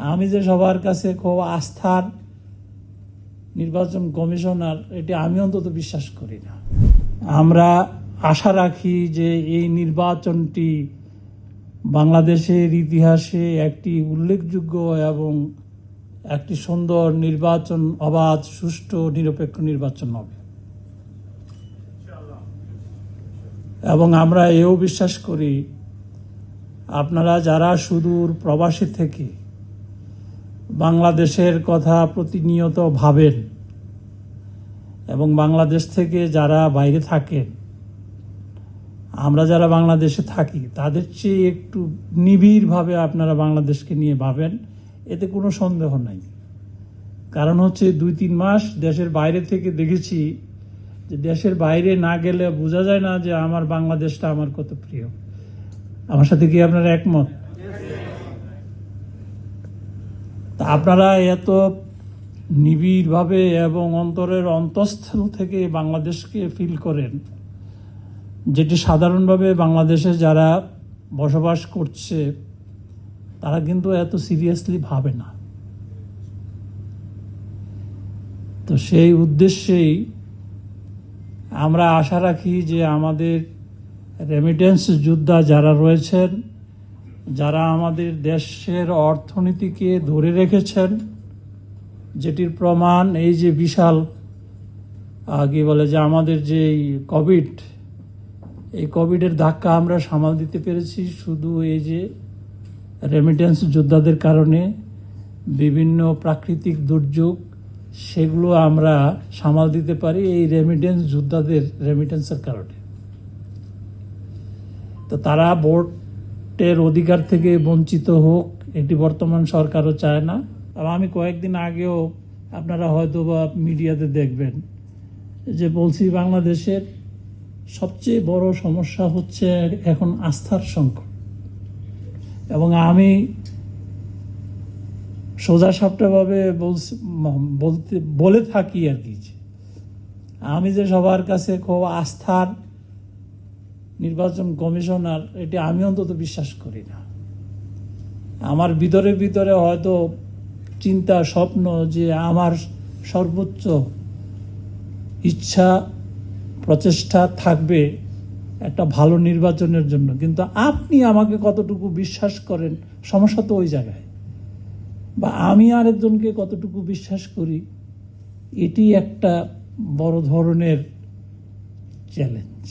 আমি যে সবার কাছে খুব আস্থার নির্বাচন কমিশনার, এটি আমি অন্তত বিশ্বাস করি না। আমরা আশা রাখি যে এই নির্বাচনটি বাংলাদেশের ইতিহাসে একটি উল্লেখযোগ্য এবং একটি সুন্দর নির্বাচন, অবাধ, সুষ্ঠু, নিরপেক্ষ নির্বাচন হবে। এবং আমরা এও বিশ্বাস করি, আপনারা যারা সুদূর প্রবাসী থেকে বাংলাদেশের কথা প্রতিনিয়ত ভাবেন এবং বাংলাদেশ থেকে যারা বাইরে থাকেন, আমরা যারা বাংলাদেশে থাকি, তাদের চেয়ে একটু নিবিড়ভাবে আপনারা বাংলাদেশকে নিয়ে ভাবেন, এতে কোনো সন্দেহ নাই। কারণ হচ্ছে দুই তিন মাস দেশের বাইরে থেকে দেখেছি যে দেশের বাইরে না গেলে বোঝা যায় না যে আমার বাংলাদেশটা আমার কত প্রিয়। আমার সাথে কি আপনারা একমত? তা আপনারা এত নিবিড়ভাবে এবং অন্তরের অন্তঃস্থল থেকে বাংলাদেশকে ফিল করেন, যেটি সাধারণভাবে বাংলাদেশে যারা বসবাস করছে, তারা কিন্তু এত সিরিয়াসলি ভাবে না। তো সেই উদ্দেশ্যেই আমরা আশা রাখি যে আমাদের রেমিটেন্স যোদ্ধা যারা রয়েছেন যারা আমাদের দেশের অর্থনীতিকে ধরে রেখেছেন, যেটির প্রমাণ এই যে বিশাল কি বলে যে আমাদের যে কোভিড এই কোভিডের ধাক্কা আমরা সামাল দিতে পেরেছি শুধু এই যে রেমিটেন্স যোদ্ধাদের কারণে, বিভিন্ন প্রাকৃতিক দুর্যোগ, সেগুলো আমরা সামাল দিতে পারি এই রেমিটেন্স যোদ্ধাদের রেমিটেন্সের কারণে। তো তারা ভোটের অধিকার থেকে বঞ্চিত হোক, এটি বর্তমান সরকারও চায় না। আমি কয়েকদিন আগেও আপনারা হয়তো বা মিডিয়াতে দেখবেন যে বলছি, বাংলাদেশের সবচেয়ে বড় সমস্যা হচ্ছে এখন আস্থার সংকট। এবং আমি সোজা সাপটাভাবে বলতে, বলে থাকি আর কি আমি যে সবার কাছে খুব আস্থার নির্বাচন কমিশনার, এটি আমি অন্তত বিশ্বাস করি না। আমার ভিতরে ভিতরে হয়তো চিন্তা, স্বপ্ন যে আমার সর্বোচ্চ ইচ্ছা, প্রচেষ্টা থাকবে একটা ভালো নির্বাচনের জন্য। কিন্তু আপনি আমাকে কতটুকু বিশ্বাস করেন, সমস্যা তো ওই জায়গায়। বা আমি আরেকজনকে কতটুকু বিশ্বাস করি, এটি একটা বড় ধরনের চ্যালেঞ্জ